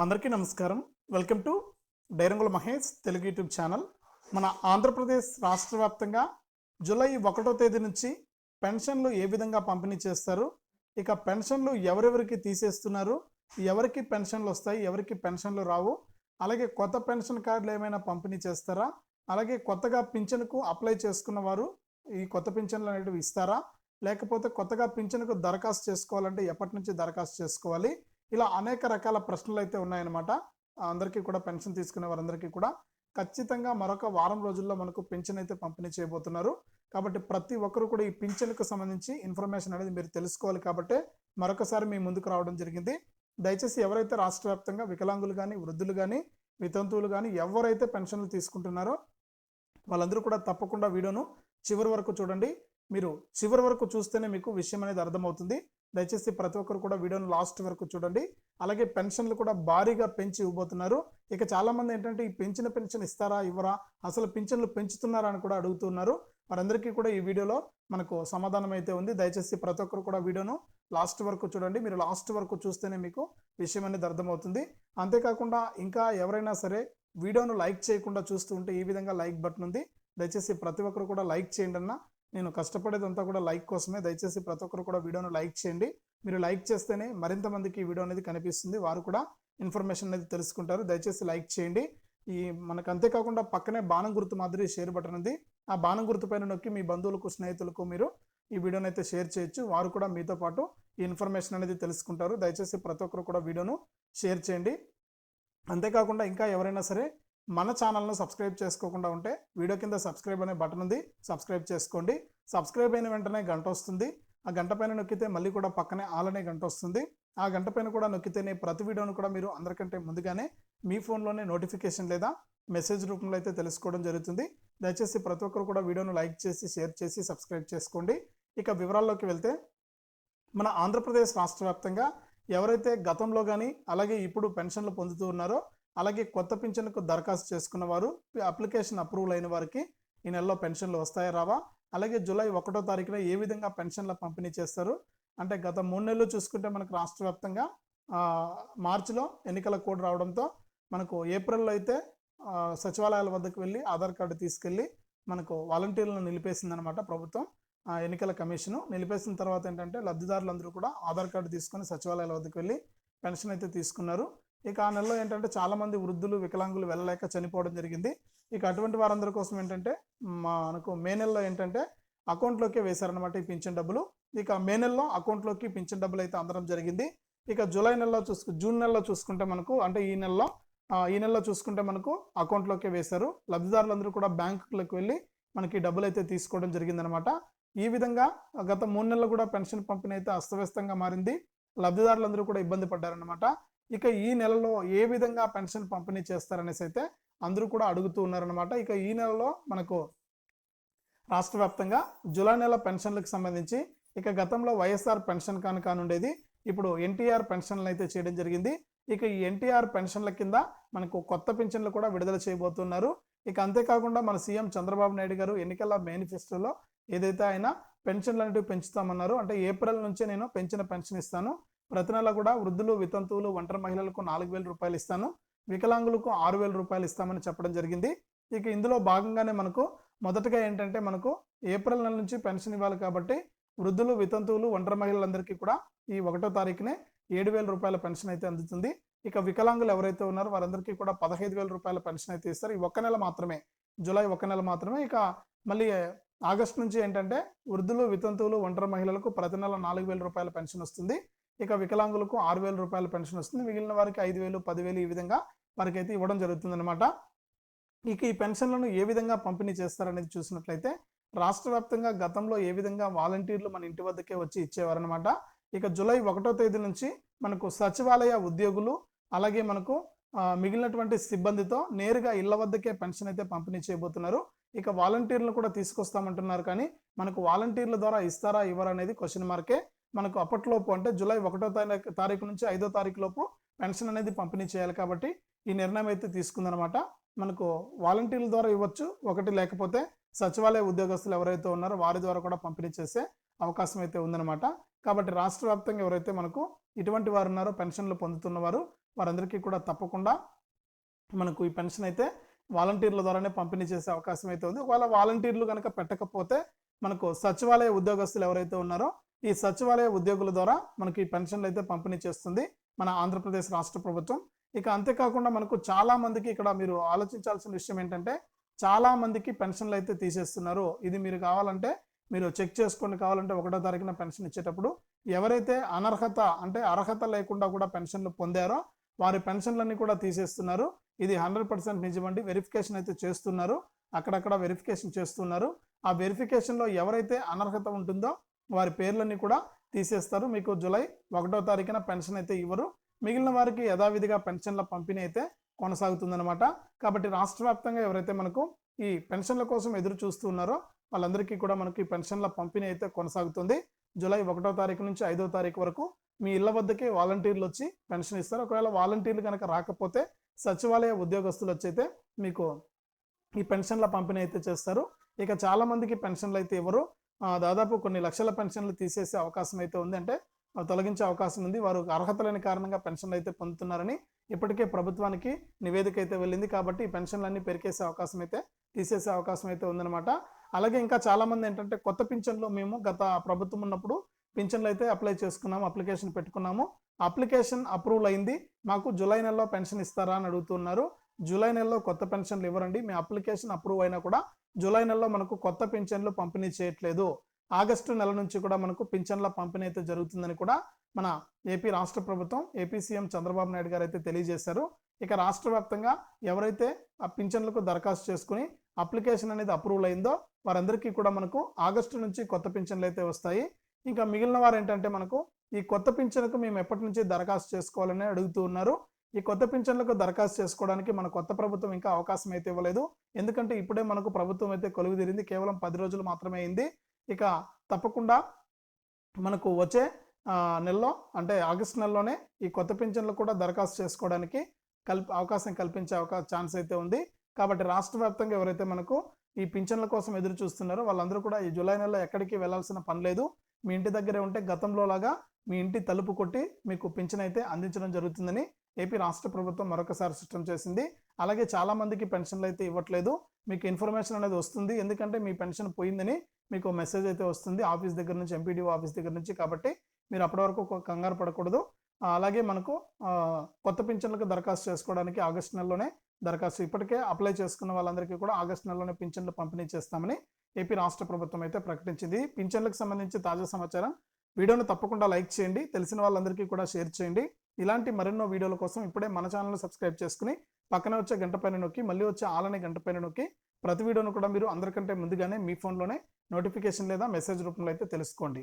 అందరికీ నమస్కారం. Welcome to డైరంగుల మహేష్ తెలుగు యూట్యూబ్ ఛానల్. మన ఆంధ్రప్రదేశ్ రాష్ట్ర వ్యాప్తంగా జూలై ఒకటో తేదీ నుంచి పెన్షన్లు ఏ విధంగా పంపిణీ చేస్తారు? ఇక పెన్షన్లు ఎవరెవరికి తీసేస్తున్నారు? ఎవరికి పెన్షన్లు వస్తాయి? ఎవరికి పెన్షన్లు రావు? అలాగే కొత్త పెన్షన్ కార్డులు ఏమైనా పంపిణీ చేస్తారా? అలాగే కొత్తగా పింఛన్కు అప్లై చేసుకున్న వారు ఈ కొత్త పింఛన్లు అనేటివి ఇస్తారా? లేకపోతే కొత్తగా పింఛన్కు దరఖాస్తు చేసుకోవాలంటే ఎప్పటి నుంచి దరఖాస్తు చేసుకోవాలి? ఇలా అనేక రకాల ప్రశ్నలు అయితే ఉన్నాయన్నమాట. అందరికీ కూడా పెన్షన్ తీసుకునే వారందరికీ కూడా ఖచ్చితంగా మరొక వారం రోజుల్లో మనకు పెన్షన్ అయితే పంపిణీ చేయబోతున్నారు. కాబట్టి ప్రతి ఒక్కరు కూడా ఈ పింఛన్కు సంబంధించి ఇన్ఫర్మేషన్ అనేది మీరు తెలుసుకోవాలి కాబట్టి మరొకసారి మీ ముందుకు రావడం జరిగింది. దయచేసి ఎవరైతే రాష్ట్ర వ్యాప్తంగా వికలాంగులు కానీ వృద్ధులు కానీ వితంతువులు కానీ ఎవరైతే పెన్షన్లు తీసుకుంటున్నారో వాళ్ళందరూ కూడా తప్పకుండా వీడియోను చివరి వరకు చూడండి. మీరు చివరి వరకు చూస్తేనే మీకు విషయం అనేది అర్థమవుతుంది. దయచేసి ప్రతి ఒక్కరు కూడా వీడియోను లాస్ట్ వరకు చూడండి. అలాగే పెన్షన్లు కూడా భారీగా పెంచి ఇవ్వబోతున్నారు. ఇక చాలామంది ఏంటంటే ఈ పెంచిన పెన్షన్ ఇస్తారా ఇవ్వరా అసలు పెన్షన్లు పెంచుతున్నారా అని కూడా అడుగుతున్నారు. వారందరికీ కూడా ఈ వీడియోలో మనకు సమాధానం అయితే ఉంది. దయచేసి ప్రతి ఒక్కరు కూడా వీడియోను లాస్ట్ వరకు చూడండి. మీరు లాస్ట్ వరకు చూస్తేనే మీకు విషయం అనేది అర్థమవుతుంది. అంతేకాకుండా ఇంకా ఎవరైనా సరే వీడియోను లైక్ చేయకుండా చూస్తూ ఉంటే ఈ విధంగా లైక్ బటన్ ఉంది. దయచేసి ప్రతి ఒక్కరు కూడా లైక్ చేయండి అన్న నేను కష్టపడేదంతా కూడా లైక్ కోసమే. దయచేసి ప్రతి ఒక్కరు కూడా వీడియోను లైక్ చేయండి. మీరు లైక్ చేస్తేనే మరింత మందికి ఈ వీడియో అనేది కనిపిస్తుంది. వారు కూడా ఇన్ఫర్మేషన్ అనేది తెలుసుకుంటారు. దయచేసి లైక్ చేయండి. ఈ మనకు అంతేకాకుండా పక్కనే బాణం గుర్తు మాదిరి షేర్ బటన్ ఉంది. ఆ బాణం గుర్తు పైన నొక్కి మీ బంధువులకు స్నేహితులకు మీరు ఈ వీడియోని అయితే షేర్ చేయొచ్చు. వారు కూడా మీతో పాటు ఈ ఇన్ఫర్మేషన్ అనేది తెలుసుకుంటారు. దయచేసి ప్రతి ఒక్కరు కూడా వీడియోను షేర్ చేయండి. అంతేకాకుండా ఇంకా ఎవరైనా సరే మన ఛానల్ను సబ్స్క్రైబ్ చేసుకోకుండా ఉంటే వీడియో కింద సబ్స్క్రైబ్ అనే బటన్ ఉంది. సబ్స్క్రైబ్ చేసుకోండి. సబ్స్క్రైబ్ అయిన వెంటనే గంట వస్తుంది. ఆ గంట పైన నొక్కితే మళ్ళీ కూడా పక్కనే ఆల్ అనే గంట వస్తుంది. ఆ గంట పైన కూడా నొక్కితేనే ప్రతి వీడియోను కూడా మీరు అందరికంటే ముందుగానే మీ ఫోన్లోనే నోటిఫికేషన్ లేదా మెసేజ్ రూపంలో అయితే తెలుసుకోవడం జరుగుతుంది. దయచేసి ప్రతి ఒక్కరు కూడా వీడియోను లైక్ చేసి షేర్ చేసి సబ్స్క్రైబ్ చేసుకోండి. ఇక వివరాల్లోకి వెళ్తే మన ఆంధ్రప్రదేశ్ రాష్ట్ర వ్యాప్తంగా ఎవరైతే గతంలో కానీ అలాగే ఇప్పుడు పెన్షన్లు పొందుతూ ఉన్నారో అలాగే కొత్త పింఛన్కు దరఖాస్తు చేసుకున్న వారు అప్లికేషన్ అప్రూవల్ అయిన వారికి ఈ నెలలో పెన్షన్లు వస్తాయా రావా? అలాగే జూలై ఒకటో తారీఖున ఏ విధంగా పెన్షన్ల పంపిణీ చేస్తారు? అంటే గత మూడు నెలలు చూసుకుంటే మనకు రాష్ట్ర వ్యాప్తంగా మార్చిలో ఎన్నికల కోడ్ రావడంతో మనకు ఏప్రిల్లో అయితే సచివాలయాల వద్దకు వెళ్ళి ఆధార్ కార్డు తీసుకెళ్ళి మనకు వాలంటీర్లను నిలిపేసిందనమాట ప్రభుత్వం. ఎన్నికల కమిషను నిలిపేసిన తర్వాత ఏంటంటే లబ్ధిదారులందరూ కూడా ఆధార్ కార్డు తీసుకొని సచివాలయాల వద్దకు వెళ్ళి పెన్షన్ అయితే తీసుకున్నారు. ఇక ఆ నెలలో ఏంటంటే చాలామంది వృద్ధులు వికలాంగులు వెళ్ళలేక చనిపోవడం జరిగింది. ఇక అటువంటి వారందరి కోసం ఏంటంటే మనకు మే నెలలో ఏంటంటే అకౌంట్లోకే వేశారనమాట ఈ పింఛన్ డబ్బులు. ఇక మే నెలలో అకౌంట్లోకి పింఛన్ డబ్బులు అయితే అందడం జరిగింది. ఇక జూలై నెలలో చూసుకు జూన్ నెలలో చూసుకుంటే మనకు అంటే ఈ నెలలో ఈ నెలలో చూసుకుంటే మనకు అకౌంట్లోకే వేశారు. లబ్ధిదారులందరూ కూడా బ్యాంకులకు వెళ్ళి మనకి డబ్బులు అయితే తీసుకోవడం జరిగిందనమాట ఈ విధంగా గత మూడు నెలలు కూడా పెన్షన్ పంపిణీ అయితే అస్తవ్యస్తంగా మారింది. లబ్ధిదారులందరూ కూడా ఇబ్బంది పడ్డారనమాట ఇక ఈ నెలలో ఏ విధంగా పెన్షన్ పంపిణీ చేస్తారనేసి అయితే అందరూ కూడా అడుగుతూ ఉన్నారనమాట ఇక ఈ నెలలో మనకు రాష్ట్ర వ్యాప్తంగా జూలై నెల పెన్షన్లకు సంబంధించి ఇక గతంలో వైఎస్ఆర్ పెన్షన్ కాను కానుండేది. ఇప్పుడు ఎన్టీఆర్ పెన్షన్లు అయితే చేయడం జరిగింది. ఇక ఈ ఎన్టీఆర్ పెన్షన్ల కింద మనకు కొత్త పెన్షన్లు కూడా విడుదల చేయబోతున్నారు. ఇక అంతేకాకుండా మన సీఎం చంద్రబాబు నాయుడు గారు ఎన్నికల మేనిఫెస్టోలో ఏదైతే ఆయన పెన్షన్లు అనేవి పెంచుతామన్నారు అంటే ఏప్రిల్ నుంచే నేను పెంచిన పెన్షన్ ఇస్తాను. ప్రతి నెల కూడా వృద్ధులు వితంతువులు ఒంటరి మహిళలకు నాలుగు వేల రూపాయలు ఇస్తాను. వికలాంగులకు ఆరు వేల రూపాయలు ఇస్తామని చెప్పడం జరిగింది. ఇక ఇందులో భాగంగానే మనకు మొదటగా ఏంటంటే మనకు ఏప్రిల్ నెల నుంచి పెన్షన్ ఇవ్వాలి కాబట్టి వృద్ధులు వితంతువులు ఒంటరి మహిళలందరికీ కూడా ఈ ఒకటో తారీఖునే ఏడు వేల రూపాయల పెన్షన్ అయితే అందుతుంది. ఇక వికలాంగులు ఎవరైతే ఉన్నారో వారందరికీ కూడా పదహైదు వేల రూపాయల పెన్షన్ అయితే ఇస్తారు. ఈ ఒక్క నెల మాత్రమే జూలై ఒక నెల మాత్రమే. ఇక మళ్ళీ ఆగస్టు నుంచి ఏంటంటే వృద్ధులు వితంతువులు ఒంటరి మహిళలకు ప్రతి నెల నాలుగు వేల రూపాయల పెన్షన్ వస్తుంది. ఇక వికలాంగులకు ఆరు వేల రూపాయల పెన్షన్ వస్తుంది. మిగిలిన వారికి ఐదు వేలు పదివేలు ఈ విధంగా వారికి అయితే ఇవ్వడం జరుగుతుంది అనమాట ఇక ఈ పెన్షన్లను ఏ విధంగా పంపిణీ చేస్తారనేది చూసినట్లయితే రాష్ట్ర వ్యాప్తంగా గతంలో ఏ విధంగా వాలంటీర్లు మన ఇంటి వద్దకే వచ్చి ఇచ్చేవారనమాట ఇక జూలై ఒకటో తేదీ నుంచి మనకు సచివాలయ ఉద్యోగులు అలాగే మనకు మిగిలినటువంటి సిబ్బందితో నేరుగా ఇళ్ళ వద్దకే పెన్షన్ అయితే పంపిణీ చేయబోతున్నారు. ఇక వాలంటీర్లు కూడా తీసుకొస్తామంటున్నారు కానీ మనకు వాలంటీర్ల ద్వారా ఇస్తారా ఇవ్వరా అనేది క్వశ్చన్ మార్కే మనకు అప్పట్లోపు అంటే జూలై ఒకటో తారీఖు తారీఖు నుంచి ఐదో తారీఖు లోపు పెన్షన్ అనేది పంపిణీ చేయాలి కాబట్టి ఈ నిర్ణయం అయితే తీసుకుందనమాట. మనకు వాలంటీర్ల ద్వారా ఇవ్వచ్చు ఒకటి లేకపోతే సచివాలయ ఉద్యోగస్తులు ఎవరైతే ఉన్నారో వారి ద్వారా కూడా పంపిణీ చేసే అవకాశం అయితే ఉందన్నమాట కాబట్టి రాష్ట్ర వ్యాప్తంగా ఎవరైతే మనకు ఇటువంటి వారు ఉన్నారో పెన్షన్లు పొందుతున్న వారు వారందరికీ కూడా తప్పకుండా మనకు ఈ పెన్షన్ అయితే వాలంటీర్ల ద్వారానే పంపిణీ చేసే అవకాశం అయితే ఉంది. ఒకవేళ వాలంటీర్లు కనుక పెట్టకపోతే మనకు సచివాలయ ఉద్యోగస్తులు ఎవరైతే ఉన్నారో ఈ సచివాలయ ఉద్యోగుల ద్వారా మనకి పెన్షన్లు అయితే పంపిణీ చేస్తుంది మన ఆంధ్రప్రదేశ్ రాష్ట్ర ప్రభుత్వం. ఇక అంతేకాకుండా మనకు చాలా మందికి ఇక్కడ మీరు ఆలోచించాల్సిన విషయం ఏంటంటే చాలా మందికి పెన్షన్లు అయితే తీసేస్తున్నారు. ఇది మీరు కావాలంటే మీరు చెక్ చేసుకొని కావాలంటే ఒకటో తారీఖున పెన్షన్ ఇచ్చేటప్పుడు ఎవరైతే అనర్హత అంటే అర్హత లేకుండా కూడా పెన్షన్లు పొందారో వారి పెన్షన్లన్నీ కూడా తీసేస్తున్నారు. ఇది హండ్రెడ్ పర్సెంట్ నిజమండి. వెరిఫికేషన్ అయితే చేస్తున్నారు. అక్కడక్కడ వెరిఫికేషన్ చేస్తున్నారు. ఆ వెరిఫికేషన్లో ఎవరైతే అనర్హత ఉంటుందో వారి పేర్లన్నీ కూడా తీసేస్తారు. మీకు జూలై ఒకటో తారీఖున పెన్షన్ అయితే ఇవ్వరు. మిగిలిన వారికి యథావిధిగా పెన్షన్ల పంపిణీ అయితే కొనసాగుతుందన్నమాట. కాబట్టి రాష్ట్ర వ్యాప్తంగా ఎవరైతే మనకు ఈ పెన్షన్ల కోసం ఎదురు చూస్తూ ఉన్నారో వాళ్ళందరికీ కూడా మనకి ఈ పెన్షన్ల పంపిణీ అయితే కొనసాగుతుంది. జూలై ఒకటో తారీఖు నుంచి ఐదో తారీఖు వరకు మీ ఇళ్ళ వద్దకే వాలంటీర్లు వచ్చి పెన్షన్ ఇస్తారు. ఒకవేళ వాలంటీర్లు కనుక రాకపోతే సచివాలయ ఉద్యోగస్తులు వచ్చి అయితే మీకు ఈ పెన్షన్ల పంపిణీ అయితే చేస్తారు. ఇక చాలా మందికి పెన్షన్లు అయితే ఇవ్వరు. దాదాపు కొన్ని లక్షల పెన్షన్లు తీసేసే అవకాశం అయితే ఉంది. అంటే తొలగించే అవకాశం ఉంది. వారు అర్హత లేని కారణంగా పెన్షన్లు అయితే పొందుతున్నారని ఇప్పటికే ప్రభుత్వానికి నివేదిక అయితే వెళ్ళింది. కాబట్టి ఈ పెన్షన్లన్నీ పెరికేసే అవకాశం అయితే తీసేసే అవకాశం అయితే ఉందన్నమాట. అలాగే ఇంకా చాలామంది ఏంటంటే కొత్త పింఛన్లో మేము గత ప్రభుత్వం ఉన్నప్పుడు పింఛన్లు అయితే అప్లై చేసుకున్నాము అప్లికేషన్ పెట్టుకున్నాము. అప్లికేషన్ అప్రూవల్ అయింది. మాకు జూలై నెలలో పెన్షన్ ఇస్తారా అని అడుగుతున్నారు. జూలై నెలలో కొత్త పెన్షన్లు ఇవ్వరండి. మీ అప్లికేషన్ అప్రూవ్ అయినా కూడా జూలై నెలలో మనకు కొత్త పింఛన్లు పంపిణీ చేయట్లేదు. ఆగస్టు నెల నుంచి కూడా మనకు పింఛన్ల పంపిణీ అయితే జరుగుతుందని కూడా మన ఏపీ రాష్ట్ర ప్రభుత్వం ఏపీ సీఎం చంద్రబాబు నాయుడు గారు అయితే తెలియజేశారు. ఇక రాష్ట్ర వ్యాప్తంగా ఎవరైతే ఆ పింఛన్లకు దరఖాస్తు చేసుకుని అప్లికేషన్ అనేది అప్రూవల్ అయిందో వారందరికీ కూడా మనకు ఆగస్టు నుంచి కొత్త పింఛన్లు అయితే వస్తాయి. ఇంకా మిగిలిన వారు ఏంటంటే మనకు ఈ కొత్త పింఛన్కు మేము ఎప్పటి నుంచి దరఖాస్తు చేసుకోవాలని అడుగుతూ ఉన్నారు. ఈ కొత్త పింఛన్లకు దరఖాస్తు చేసుకోవడానికి మన కొత్త ప్రభుత్వం ఇంకా అవకాశం అయితే ఇవ్వలేదు. ఎందుకంటే ఇప్పుడే మనకు ప్రభుత్వం అయితే కొలువు తీరింది. కేవలం పది రోజులు మాత్రమే అయింది. ఇక తప్పకుండా మనకు వచ్చే నెలలో అంటే ఆగస్ట్ నెలలోనే ఈ కొత్త పింఛన్లు కూడా దరఖాస్తు చేసుకోవడానికి కల్ప అవకాశం కల్పించే అవకాశం ఛాన్స్ అయితే ఉంది. కాబట్టి రాష్ట్ర వ్యాప్తంగా ఎవరైతే మనకు ఈ పింఛన్ల కోసం ఎదురు చూస్తున్నారో వాళ్ళందరూ కూడా ఈ జూలై నెలలో ఎక్కడికి వెళ్ళాల్సిన పని లేదు. మీ ఇంటి దగ్గరే ఉంటే గతంలో లాగా మీ ఇంటి తలుపు కొట్టి మీకు పింఛన్ అయితే అందించడం జరుగుతుందని ఏపీ రాష్ట్ర ప్రభుత్వం మరొకసారి స్పష్టం చేసింది. అలాగే చాలా మందికి పెన్షన్లు అయితే ఇవ్వట్లేదు. మీకు ఇన్ఫర్మేషన్ అనేది వస్తుంది. ఎందుకంటే మీ పెన్షన్ పోయిందని మీకు మెసేజ్ అయితే వస్తుంది. ఆఫీస్ దగ్గర నుంచి ఎంపీడీఓ ఆఫీస్ దగ్గర నుంచి కాబట్టి మీరు అప్పటి వరకు కంగారు పడకూడదు. అలాగే మనకు కొత్త పింఛన్లకు దరఖాస్తు చేసుకోవడానికి ఆగస్టు నెలలోనే దరఖాస్తు ఇప్పటికే అప్లై చేసుకున్న వాళ్ళందరికీ కూడా ఆగస్టు నెలలోనే పింఛన్లు పంపిణీ చేస్తామని ఏపీ రాష్ట్ర ప్రభుత్వం అయితే ప్రకటించింది. పింఛన్లకు సంబంధించి తాజా సమాచారం వీడియోను తప్పకుండా లైక్ చేయండి తెలిసిన వాళ్ళందరికీ కూడా షేర్ చేయండి. ఇలాంటి మరెన్నో వీడియోల కోసం ఇప్పుడే మన ఛానల్ని సబ్స్క్రైబ్ చేసుకుని పక్కన వచ్చే గంట పైన నొక్కి మళ్ళీ వచ్చే ఆలనే గంట పైన నొక్కి ప్రతి వీడియోను కూడా మీరు అందరికంటే ముందుగానే మీ ఫోన్లోనే నోటిఫికేషన్ లేదా మెసేజ్ రూపంలో అయితే తెలుసుకోండి.